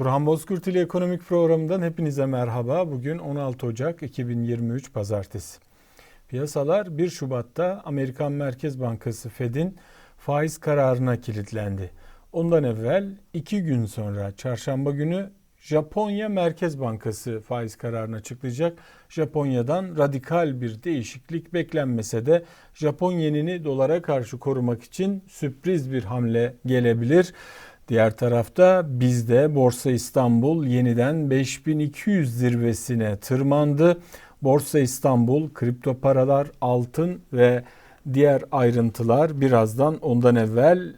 Turhan Bozkurt ile Ekonomik Programı'ndan hepinize merhaba. Bugün 16 Ocak 2023 Pazartesi. Piyasalar 1 Şubat'ta Amerikan Merkez Bankası Fed'in faiz kararına kilitlendi. Ondan evvel 2 gün sonra çarşamba günü Japonya Merkez Bankası faiz kararını açıklayacak. Japonya'dan radikal bir değişiklik beklenmese de Japon yenini dolara karşı korumak için sürpriz bir hamle gelebilir. Diğer tarafta bizde Borsa İstanbul yeniden 5200 zirvesine tırmandı. Borsa İstanbul kripto paralar, altın ve diğer ayrıntılar birazdan ondan evvel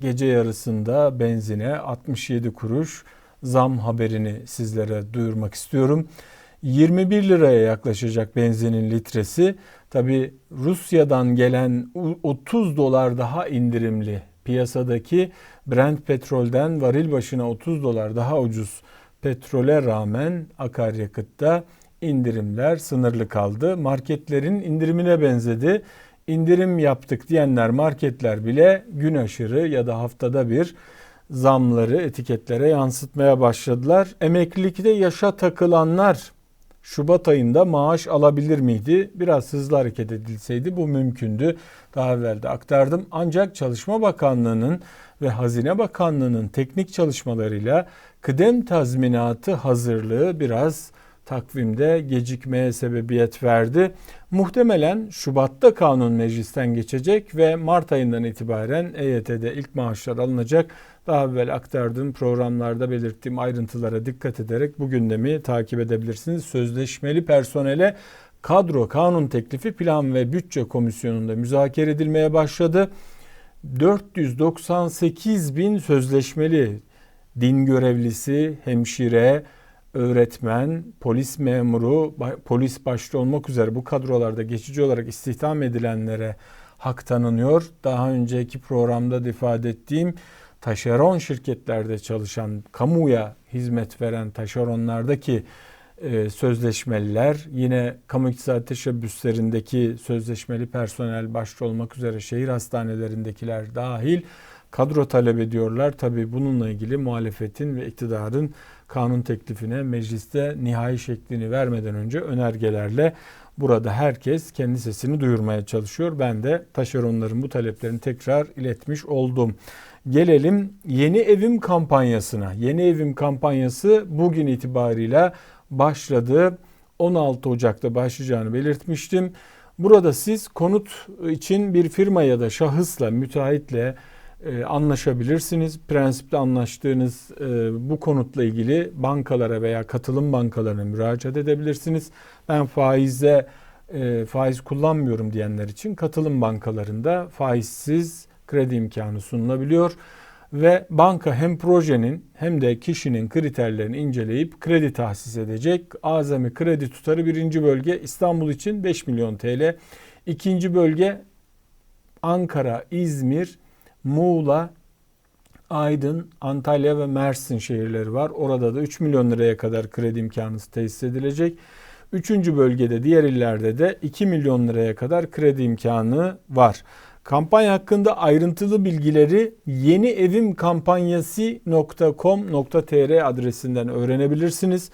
gece yarısında benzine 67 kuruş zam haberini sizlere duyurmak istiyorum. 21 liraya yaklaşacak benzinin litresi. Tabi Rusya'dan gelen 30 dolar daha indirimli piyasadaki Brent petrolden varil başına 30 dolar daha ucuz petrole rağmen akaryakıtta indirimler sınırlı kaldı. Marketlerin indirimine benzedi. İndirim yaptık diyenler marketler bile gün aşırı ya da haftada bir zamları etiketlere yansıtmaya başladılar. Emeklilikte yaşa takılanlar Şubat ayında maaş alabilir miydi? Biraz hızlı hareket edilseydi bu mümkündü. Daha evvel de aktardım. Ancak Çalışma Bakanlığı'nın ve Hazine Bakanlığı'nın teknik çalışmalarıyla kıdem tazminatı hazırlığı biraz takvimde gecikmeye sebebiyet verdi. Muhtemelen Şubat'ta kanun meclisten geçecek ve Mart ayından itibaren EYT'de ilk maaşlar alınacak. Daha evvel aktardığım programlarda belirttiğim ayrıntılara dikkat ederek bu gündemi takip edebilirsiniz. Sözleşmeli personele kadro kanun teklifi plan ve bütçe komisyonunda müzakere edilmeye başladı. 498 bin sözleşmeli din görevlisi, hemşire, öğretmen, polis memuru, polis başta olmak üzere bu kadrolarda geçici olarak istihdam edilenlere hak tanınıyor. Daha önceki programda da ifade ettiğim taşeron şirketlerde çalışan, kamuya hizmet veren taşeronlardaki e, sözleşmeliler, yine kamu iktisat teşebbüslerindeki sözleşmeli personel başta olmak üzere şehir hastanelerindekiler dahil kadro talep ediyorlar. Tabi bununla ilgili muhalefetin ve iktidarın kanun teklifine mecliste nihai şeklini vermeden önce önergelerle burada herkes kendi sesini duyurmaya çalışıyor. Ben de taşeronların bu taleplerini tekrar iletmiş oldum. Gelelim yeni evim kampanyasına. Yeni evim kampanyası bugün itibariyle başladı. 16 Ocak'ta başlayacağını belirtmiştim. Burada siz konut için bir firma ya da şahısla, müteahhitle e, anlaşabilirsiniz. Prensipte anlaştığınız e, bu konutla ilgili bankalara veya katılım bankalarına müracaat edebilirsiniz. Ben faizde e, faiz kullanmıyorum diyenler için katılım bankalarında faizsiz kredi imkanı sunulabiliyor ve banka hem projenin hem de kişinin kriterlerini inceleyip kredi tahsis edecek. Azami kredi tutarı birinci bölge İstanbul için 5 milyon TL. İkinci bölge Ankara, İzmir, Muğla, Aydın, Antalya ve Mersin şehirleri var. Orada da 3 milyon liraya kadar kredi imkanı tesis edilecek. Üçüncü bölgede diğer illerde de 2 milyon liraya kadar kredi imkanı var. Kampanya hakkında ayrıntılı bilgileri yenievimkampanyası.com.tr adresinden öğrenebilirsiniz.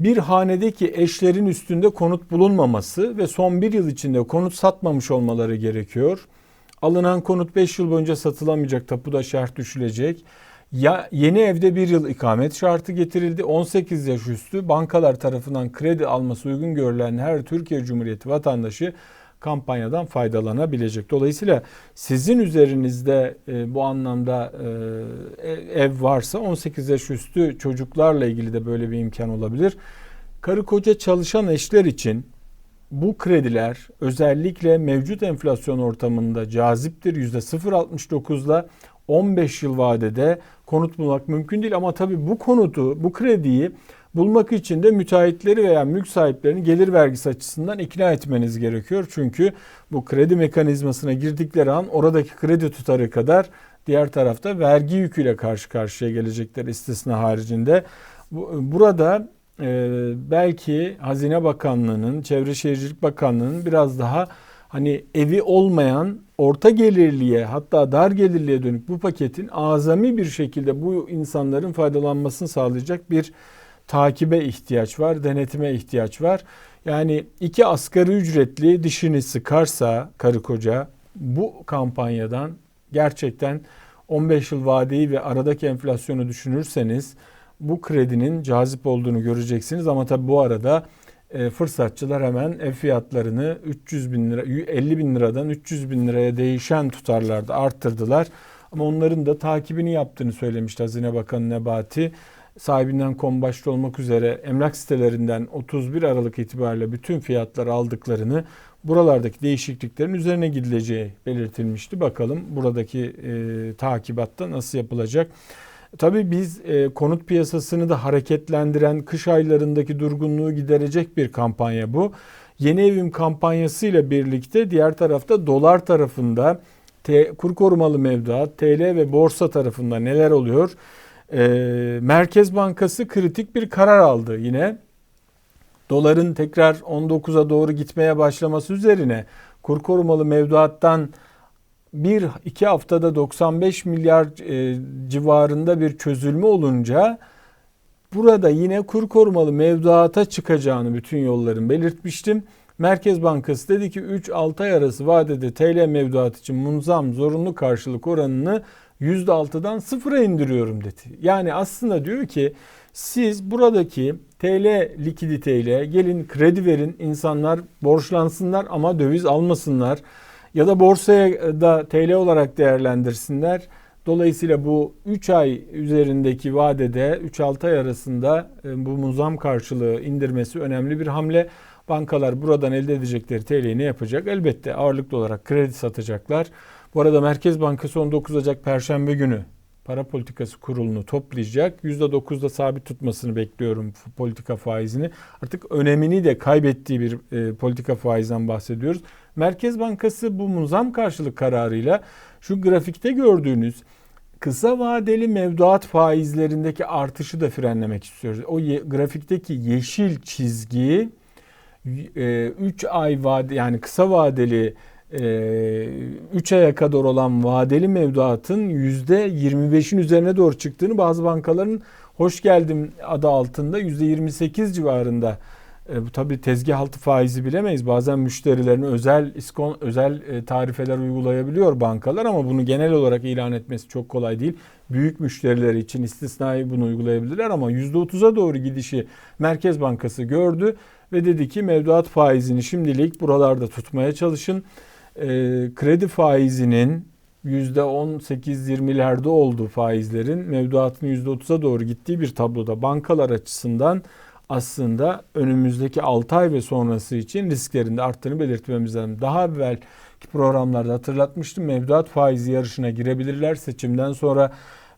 Bir hanedeki eşlerin üstünde konut bulunmaması ve son bir yıl içinde konut satmamış olmaları gerekiyor. Alınan konut 5 yıl boyunca satılamayacak tapuda şart düşülecek. Ya yeni evde bir yıl ikamet şartı getirildi. 18 yaş üstü bankalar tarafından kredi alması uygun görülen her Türkiye Cumhuriyeti vatandaşı kampanyadan faydalanabilecek. Dolayısıyla sizin üzerinizde e, bu anlamda e, ev varsa 18 yaş üstü çocuklarla ilgili de böyle bir imkan olabilir. Karı koca çalışan eşler için bu krediler özellikle mevcut enflasyon ortamında caziptir. %0.69'la 15 yıl vadede konut bulmak mümkün değil ama tabii bu konutu, bu krediyi bulmak için de müteahhitleri veya mülk sahiplerini gelir vergisi açısından ikna etmeniz gerekiyor. Çünkü bu kredi mekanizmasına girdikleri an oradaki kredi tutarı kadar diğer tarafta vergi yüküyle karşı karşıya gelecekler istisna haricinde. Burada e, belki Hazine Bakanlığı'nın, Çevre Şehircilik Bakanlığı'nın biraz daha hani evi olmayan orta gelirliye hatta dar gelirliye dönük bu paketin azami bir şekilde bu insanların faydalanmasını sağlayacak bir takibe ihtiyaç var, denetime ihtiyaç var. Yani iki asgari ücretli dişini sıkarsa karı koca bu kampanyadan gerçekten 15 yıl vadeyi ve aradaki enflasyonu düşünürseniz bu kredinin cazip olduğunu göreceksiniz. Ama tabi bu arada e, fırsatçılar hemen ev fiyatlarını 300 bin lira, 50 bin liradan 300 bin liraya değişen tutarlarda arttırdılar. Ama onların da takibini yaptığını söylemişti Hazine Bakanı Nebati. Sahibinden kom başta olmak üzere emlak sitelerinden 31 Aralık itibariyle bütün fiyatları aldıklarını buralardaki değişikliklerin üzerine gidileceği belirtilmişti. Bakalım buradaki e, takibatta nasıl yapılacak? Tabii biz e, konut piyasasını da hareketlendiren kış aylarındaki durgunluğu giderecek bir kampanya bu. Yeni evim kampanyasıyla birlikte diğer tarafta dolar tarafında te, kur korumalı mevduat, TL ve borsa tarafında neler oluyor? E, Merkez Bankası kritik bir karar aldı yine. Doların tekrar 19'a doğru gitmeye başlaması üzerine kur korumalı mevduattan bir iki haftada 95 milyar e, civarında bir çözülme olunca burada yine kur korumalı mevduata çıkacağını bütün yolların belirtmiştim. Merkez Bankası dedi ki 3-6 ay arası vadede TL mevduat için munzam zorunlu karşılık oranını %6'dan sıfıra indiriyorum dedi. Yani aslında diyor ki siz buradaki TL likiditeyle gelin kredi verin insanlar borçlansınlar ama döviz almasınlar ya da borsaya da TL olarak değerlendirsinler. Dolayısıyla bu 3 ay üzerindeki vadede 3-6 ay arasında e, bu muzam karşılığı indirmesi önemli bir hamle. Bankalar buradan elde edecekleri TL'yi ne yapacak? Elbette ağırlıklı olarak kredi satacaklar. Bu arada Merkez Bankası 19 Ocak Perşembe günü para politikası kurulunu toplayacak. %9'da sabit tutmasını bekliyorum politika faizini. Artık önemini de kaybettiği bir e, politika faizden bahsediyoruz. Merkez Bankası bu muzam karşılık kararıyla şu grafikte gördüğünüz kısa vadeli mevduat faizlerindeki artışı da frenlemek istiyoruz. O ye, grafikteki yeşil çizgi 3 e, ay vade yani kısa vadeli 3 e, aya kadar olan vadeli mevduatın %25'in üzerine doğru çıktığını bazı bankaların hoş geldim adı altında %28 civarında e, bu tabii tezgah altı faizi bilemeyiz. Bazen müşterilerine özel iskon özel e, tarifeler uygulayabiliyor bankalar ama bunu genel olarak ilan etmesi çok kolay değil. Büyük müşteriler için istisnai bunu uygulayabilirler ama %30'a doğru gidişi Merkez Bankası gördü ve dedi ki mevduat faizini şimdilik buralarda tutmaya çalışın. E, kredi faizinin %18-20'lerde olduğu faizlerin mevduatın %30'a doğru gittiği bir tabloda bankalar açısından aslında önümüzdeki 6 ay ve sonrası için risklerin de arttığını belirtmemiz lazım. Daha evvelki programlarda hatırlatmıştım. Mevduat faizi yarışına girebilirler. Seçimden sonra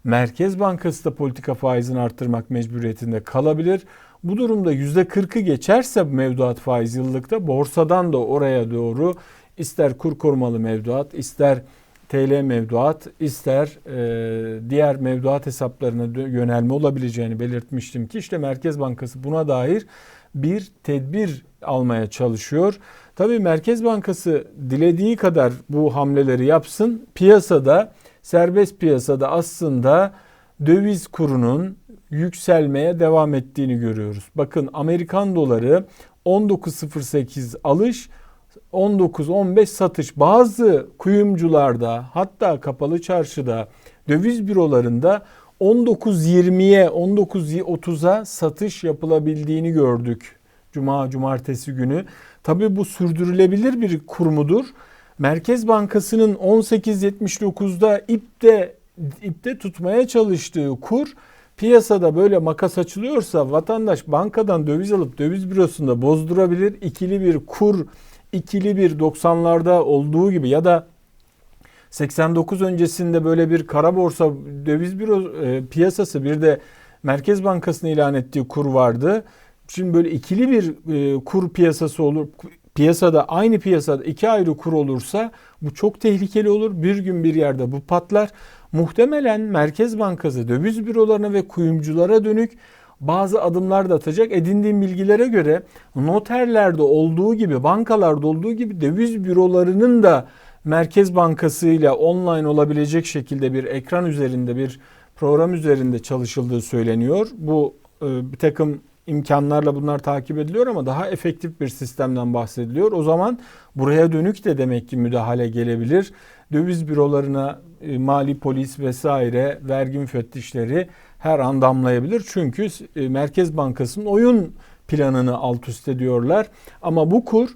Merkez Bankası da politika faizini arttırmak mecburiyetinde kalabilir. Bu durumda %40'ı geçerse mevduat faiz yıllıkta borsadan da oraya doğru ister kur korumalı mevduat ister TL mevduat ister e, diğer mevduat hesaplarına yönelme olabileceğini belirtmiştim ki işte Merkez Bankası buna dair bir tedbir almaya çalışıyor. Tabii Merkez Bankası dilediği kadar bu hamleleri yapsın. Piyasada serbest piyasada aslında döviz kurunun yükselmeye devam ettiğini görüyoruz. Bakın Amerikan doları 19.08 alış 19-15 satış bazı kuyumcularda hatta kapalı çarşıda döviz bürolarında 19-20'ye 19-30'a satış yapılabildiğini gördük. Cuma cumartesi günü. Tabi bu sürdürülebilir bir kur mudur? Merkez Bankası'nın 18.79'da ipte ipte tutmaya çalıştığı kur piyasada böyle makas açılıyorsa vatandaş bankadan döviz alıp döviz bürosunda bozdurabilir. İkili bir kur ikili bir 90'larda olduğu gibi ya da 89 öncesinde böyle bir kara borsa döviz büro e, piyasası bir de Merkez Bankası'nın ilan ettiği kur vardı. Şimdi böyle ikili bir e, kur piyasası olur. Piyasada aynı piyasada iki ayrı kur olursa bu çok tehlikeli olur. Bir gün bir yerde bu patlar. Muhtemelen Merkez Bankası döviz bürolarına ve kuyumculara dönük bazı adımlar da atacak. Edindiğim bilgilere göre noterlerde olduğu gibi, bankalarda olduğu gibi döviz bürolarının da Merkez Bankası ile online olabilecek şekilde bir ekran üzerinde bir program üzerinde çalışıldığı söyleniyor. Bu e, bir takım imkanlarla bunlar takip ediliyor ama daha efektif bir sistemden bahsediliyor. O zaman buraya dönük de demek ki müdahale gelebilir. Döviz bürolarına e, mali polis vesaire vergi müfettişleri her an damlayabilir. Çünkü e, Merkez Bankası'nın oyun planını alt üst ediyorlar. Ama bu kur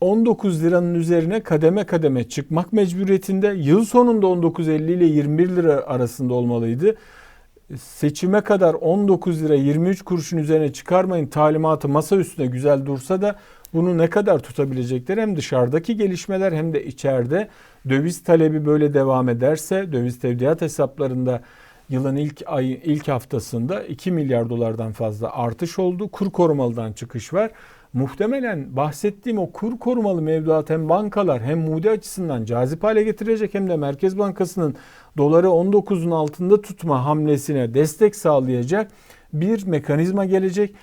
19 liranın üzerine kademe kademe çıkmak mecburiyetinde. Yıl sonunda 19.50 ile 21 lira arasında olmalıydı. Seçime kadar 19 lira 23 kuruşun üzerine çıkarmayın talimatı masa üstünde güzel dursa da bunu ne kadar tutabilecekler hem dışarıdaki gelişmeler hem de içeride döviz talebi böyle devam ederse döviz tevdiat hesaplarında yılın ilk ay ilk haftasında 2 milyar dolardan fazla artış oldu. Kur korumalıdan çıkış var. Muhtemelen bahsettiğim o kur korumalı mevduat hem bankalar hem Moody açısından cazip hale getirecek hem de Merkez Bankası'nın doları 19'un altında tutma hamlesine destek sağlayacak bir mekanizma gelecek.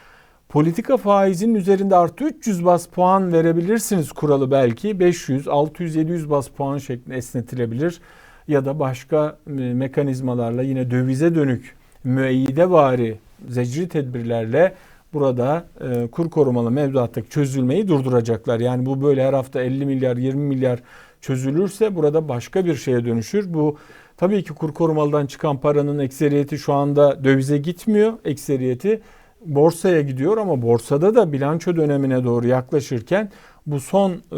Politika faizinin üzerinde artı 300 bas puan verebilirsiniz kuralı belki 500, 600, 700 bas puan şeklinde esnetilebilir ya da başka e, mekanizmalarla yine dövize dönük müeyyide vari zecri tedbirlerle burada e, kur korumalı mevduattaki çözülmeyi durduracaklar. Yani bu böyle her hafta 50 milyar 20 milyar çözülürse burada başka bir şeye dönüşür. Bu tabii ki kur korumalıdan çıkan paranın ekseriyeti şu anda dövize gitmiyor. Ekseriyeti borsaya gidiyor ama borsada da bilanço dönemine doğru yaklaşırken bu son e,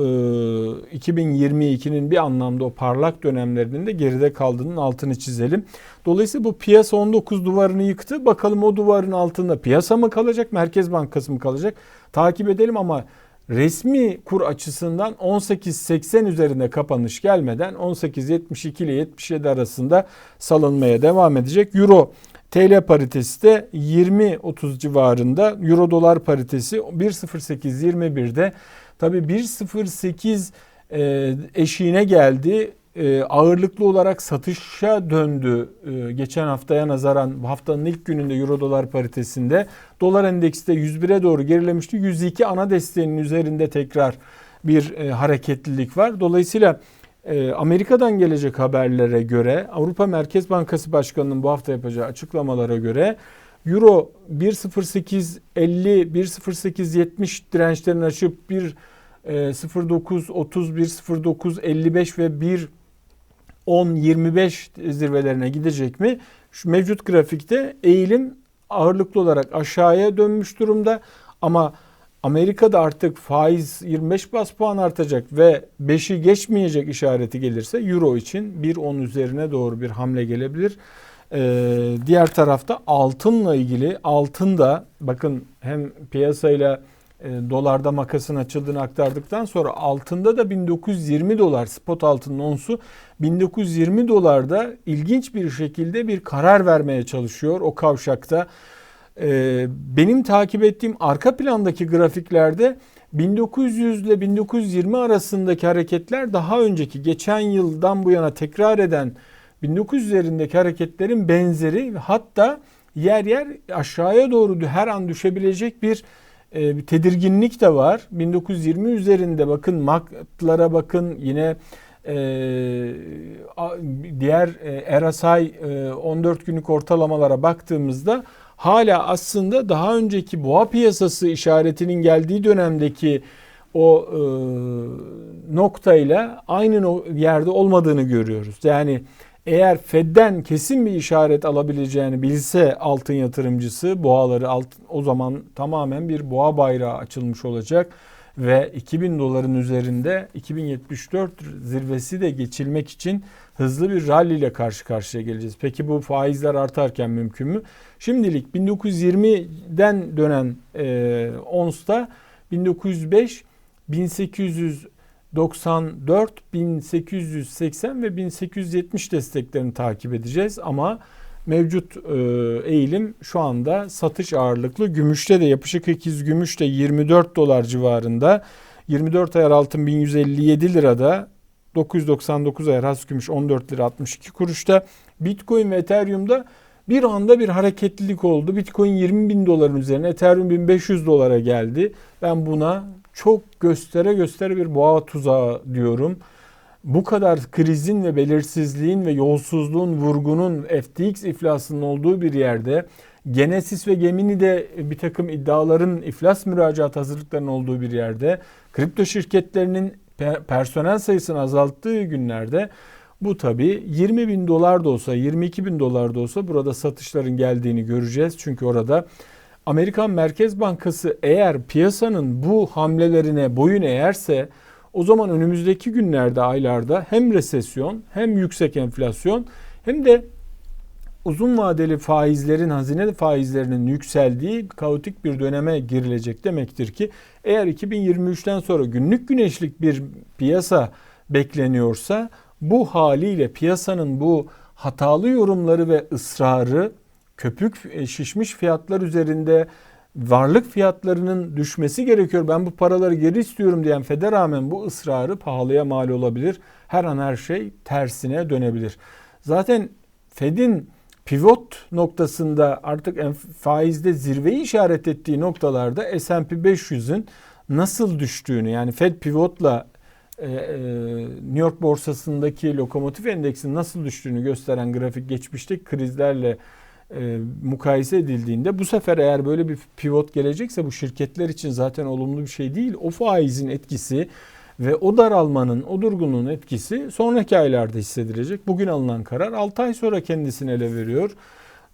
2022'nin bir anlamda o parlak dönemlerinin de geride kaldığının altını çizelim. Dolayısıyla bu piyasa 19 duvarını yıktı. Bakalım o duvarın altında piyasa mı kalacak, Merkez Bankası mı kalacak? Takip edelim ama resmi kur açısından 18.80 üzerinde kapanış gelmeden 18.72 ile 77 arasında salınmaya devam edecek. Euro TL paritesi de 20.30 civarında. Euro dolar paritesi 1.08.21'de. Tabi 1.08 e, eşiğine geldi. E, ağırlıklı olarak satışa döndü e, geçen haftaya nazaran haftanın ilk gününde euro dolar paritesinde. Dolar endeksi de 101'e doğru gerilemişti. 102 ana desteğinin üzerinde tekrar bir hareketlilik var. Dolayısıyla Amerika'dan gelecek haberlere göre Avrupa Merkez Bankası Başkanı'nın bu hafta yapacağı açıklamalara göre Euro 1.0850 1.0870 dirençlerini aşıp 1 0.9 31 0.9 55 ve 1 10 25 zirvelerine gidecek mi? Şu mevcut grafikte eğilim ağırlıklı olarak aşağıya dönmüş durumda ama Amerika'da artık faiz 25 bas puan artacak ve 5'i geçmeyecek işareti gelirse euro için 1.10 üzerine doğru bir hamle gelebilir. Ee, diğer tarafta altınla ilgili altın da bakın hem piyasayla e, dolarda makasın açıldığını aktardıktan sonra altında da 1920 dolar spot altının onsu 1920 dolarda ilginç bir şekilde bir karar vermeye çalışıyor o kavşakta. E, benim takip ettiğim arka plandaki grafiklerde 1900 ile 1920 arasındaki hareketler daha önceki geçen yıldan bu yana tekrar eden 1900 üzerindeki hareketlerin benzeri hatta yer yer aşağıya doğru her an düşebilecek bir e, tedirginlik de var. 1920 üzerinde bakın MAC'lara bakın yine e, diğer e, RSI e, 14 günlük ortalamalara baktığımızda hala aslında daha önceki boğa piyasası işaretinin geldiği dönemdeki o e, noktayla aynı yerde olmadığını görüyoruz. Yani eğer Fed'den kesin bir işaret alabileceğini bilse altın yatırımcısı boğaları alt, o zaman tamamen bir boğa bayrağı açılmış olacak ve 2000 doların üzerinde 2074 zirvesi de geçilmek için hızlı bir rally ile karşı karşıya geleceğiz. Peki bu faizler artarken mümkün mü? Şimdilik 1920'den dönen e, ONS'ta 1905 1800 94, 1880 ve 1870 desteklerini takip edeceğiz ama mevcut e, eğilim şu anda satış ağırlıklı. Gümüşte de yapışık ikiz gümüş de 24 dolar civarında. 24 ayar altın 1157 lirada. 999 ayar has gümüş 14 lira 62 kuruşta. Bitcoin ve Ethereum'da bir anda bir hareketlilik oldu. Bitcoin 20 bin doların üzerine, Ethereum 1500 dolara geldi. Ben buna çok göstere göstere bir boğa tuzağı diyorum. Bu kadar krizin ve belirsizliğin ve yolsuzluğun, vurgunun FTX iflasının olduğu bir yerde Genesis ve Gemini de bir takım iddiaların iflas müracaat hazırlıklarının olduğu bir yerde kripto şirketlerinin personel sayısını azalttığı günlerde bu tabi 20 bin dolar da olsa 22 bin dolar da olsa burada satışların geldiğini göreceğiz. Çünkü orada Amerikan Merkez Bankası eğer piyasanın bu hamlelerine boyun eğerse o zaman önümüzdeki günlerde, aylarda hem resesyon hem yüksek enflasyon hem de uzun vadeli faizlerin, hazine faizlerinin yükseldiği kaotik bir döneme girilecek demektir ki eğer 2023'ten sonra günlük güneşlik bir piyasa bekleniyorsa bu haliyle piyasanın bu hatalı yorumları ve ısrarı köpük e, şişmiş fiyatlar üzerinde varlık fiyatlarının düşmesi gerekiyor. Ben bu paraları geri istiyorum diyen FED'e rağmen bu ısrarı pahalıya mal olabilir. Her an her şey tersine dönebilir. Zaten Fed'in pivot noktasında artık faizde zirveyi işaret ettiği noktalarda S&P 500'ün nasıl düştüğünü yani Fed pivotla e, e, New York borsasındaki lokomotif endeksin nasıl düştüğünü gösteren grafik geçmişte krizlerle e, mukayese edildiğinde bu sefer eğer böyle bir pivot gelecekse bu şirketler için zaten olumlu bir şey değil. O faizin etkisi ve o daralmanın, o durgunluğun etkisi sonraki aylarda hissedilecek. Bugün alınan karar 6 ay sonra kendisini ele veriyor.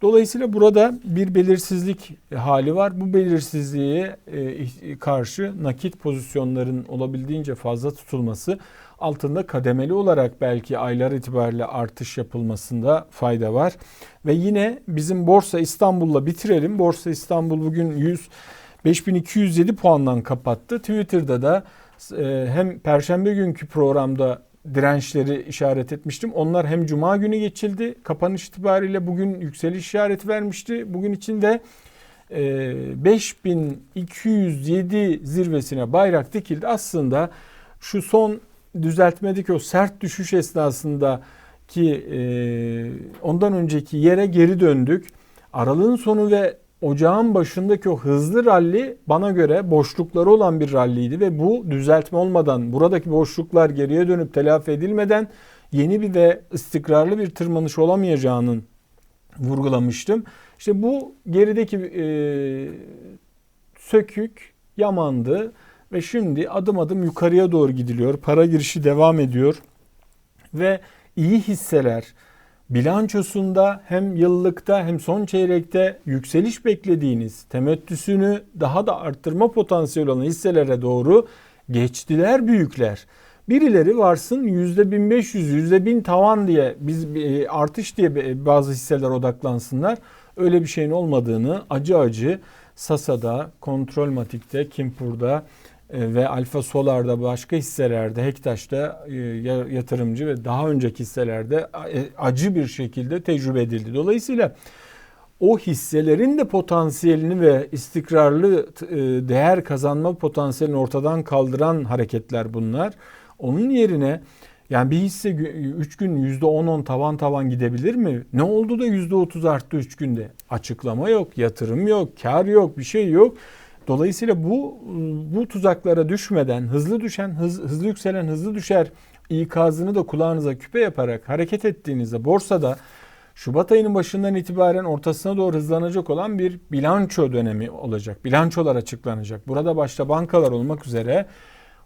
Dolayısıyla burada bir belirsizlik hali var. Bu belirsizliğe e, karşı nakit pozisyonların olabildiğince fazla tutulması altında kademeli olarak belki aylar itibariyle artış yapılmasında fayda var. Ve yine bizim Borsa İstanbul'la bitirelim. Borsa İstanbul bugün 100 5207 puandan kapattı. Twitter'da da e, hem perşembe günkü programda dirençleri işaret etmiştim. Onlar hem cuma günü geçildi. Kapanış itibariyle bugün yükseliş işareti vermişti. Bugün için de 5207 e, zirvesine bayrak dikildi. Aslında şu son düzeltmedeki o sert düşüş esnasında ki e, ondan önceki yere geri döndük. Aralığın sonu ve ocağın başındaki o hızlı ralli bana göre boşlukları olan bir ralliydi ve bu düzeltme olmadan buradaki boşluklar geriye dönüp telafi edilmeden yeni bir ve istikrarlı bir tırmanış olamayacağının vurgulamıştım. İşte bu gerideki e, sökük yamandı ve şimdi adım adım yukarıya doğru gidiliyor. Para girişi devam ediyor ve iyi hisseler, bilançosunda hem yıllıkta hem son çeyrekte yükseliş beklediğiniz temettüsünü daha da arttırma potansiyeli olan hisselere doğru geçtiler büyükler. Birileri varsın %1500, %1000 tavan diye biz e, artış diye bazı hisseler odaklansınlar. Öyle bir şeyin olmadığını acı acı Sasa'da, Kontrolmatik'te, Kimpur'da e, ve Alfa Solar'da başka hisselerde Hektaş'ta e, yatırımcı ve daha önceki hisselerde e, acı bir şekilde tecrübe edildi. Dolayısıyla o hisselerin de potansiyelini ve istikrarlı değer kazanma potansiyelini ortadan kaldıran hareketler bunlar. Onun yerine yani bir hisse 3 gün %10-10 tavan tavan gidebilir mi? Ne oldu da %30 arttı 3 günde? Açıklama yok, yatırım yok, kar yok, bir şey yok. Dolayısıyla bu bu tuzaklara düşmeden hızlı düşen, hız, hızlı yükselen, hızlı düşer ikazını da kulağınıza küpe yaparak hareket ettiğinizde borsada Şubat ayının başından itibaren ortasına doğru hızlanacak olan bir bilanço dönemi olacak. Bilançolar açıklanacak. Burada başta bankalar olmak üzere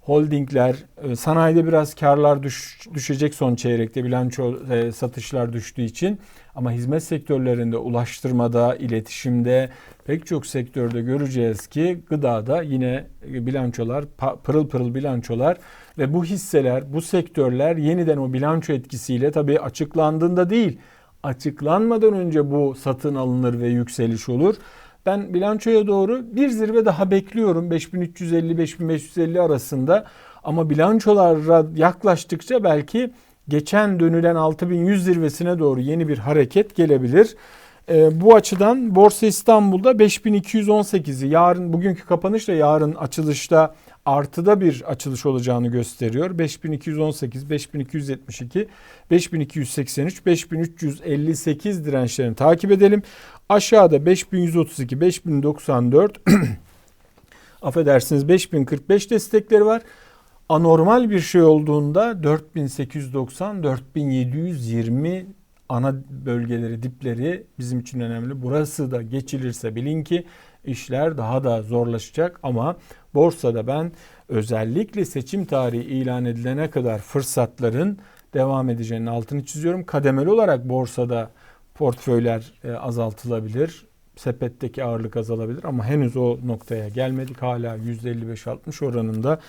holdingler, e, sanayide biraz karlar düş, düşecek son çeyrekte bilanço e, satışlar düştüğü için ama hizmet sektörlerinde, ulaştırmada, iletişimde pek çok sektörde göreceğiz ki gıdada yine bilançolar pırıl pırıl bilançolar ve bu hisseler, bu sektörler yeniden o bilanço etkisiyle tabii açıklandığında değil, açıklanmadan önce bu satın alınır ve yükseliş olur. Ben bilançoya doğru bir zirve daha bekliyorum 5350-5550 arasında ama bilançolara yaklaştıkça belki geçen dönülen 6100 zirvesine doğru yeni bir hareket gelebilir. E, bu açıdan Borsa İstanbul'da 5218'i yarın bugünkü kapanışla yarın açılışta artıda bir açılış olacağını gösteriyor. 5218, 5272, 5283, 5358 dirençlerini takip edelim. Aşağıda 5132, 5094 affedersiniz 5045 destekleri var. Anormal bir şey olduğunda 4890 4720 ana bölgeleri dipleri bizim için önemli. Burası da geçilirse bilin ki işler daha da zorlaşacak ama borsada ben özellikle seçim tarihi ilan edilene kadar fırsatların devam edeceğinin altını çiziyorum. Kademeli olarak borsada portföyler e, azaltılabilir. Sepetteki ağırlık azalabilir ama henüz o noktaya gelmedik. Hala %55-60 oranında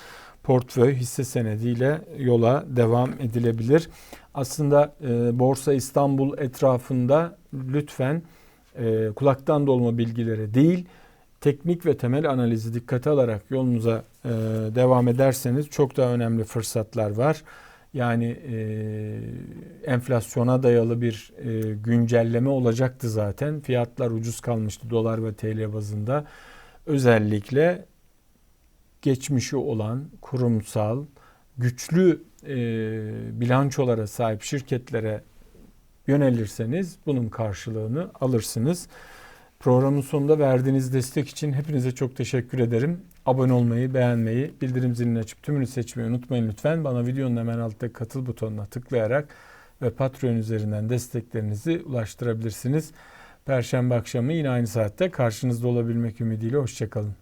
portföy hisse senediyle yola devam edilebilir. Aslında e, Borsa İstanbul etrafında lütfen e, kulaktan dolma bilgilere değil, teknik ve temel analizi dikkate alarak yolunuza e, devam ederseniz çok daha önemli fırsatlar var. Yani e, enflasyona dayalı bir e, güncelleme olacaktı zaten. Fiyatlar ucuz kalmıştı dolar ve TL bazında. Özellikle geçmişi olan kurumsal, güçlü e, bilançolara sahip şirketlere yönelirseniz bunun karşılığını alırsınız. Programın sonunda verdiğiniz destek için hepinize çok teşekkür ederim. Abone olmayı, beğenmeyi, bildirim zilini açıp tümünü seçmeyi unutmayın lütfen. Bana videonun hemen altta katıl butonuna tıklayarak ve Patreon üzerinden desteklerinizi ulaştırabilirsiniz. Perşembe akşamı yine aynı saatte karşınızda olabilmek ümidiyle hoşçakalın.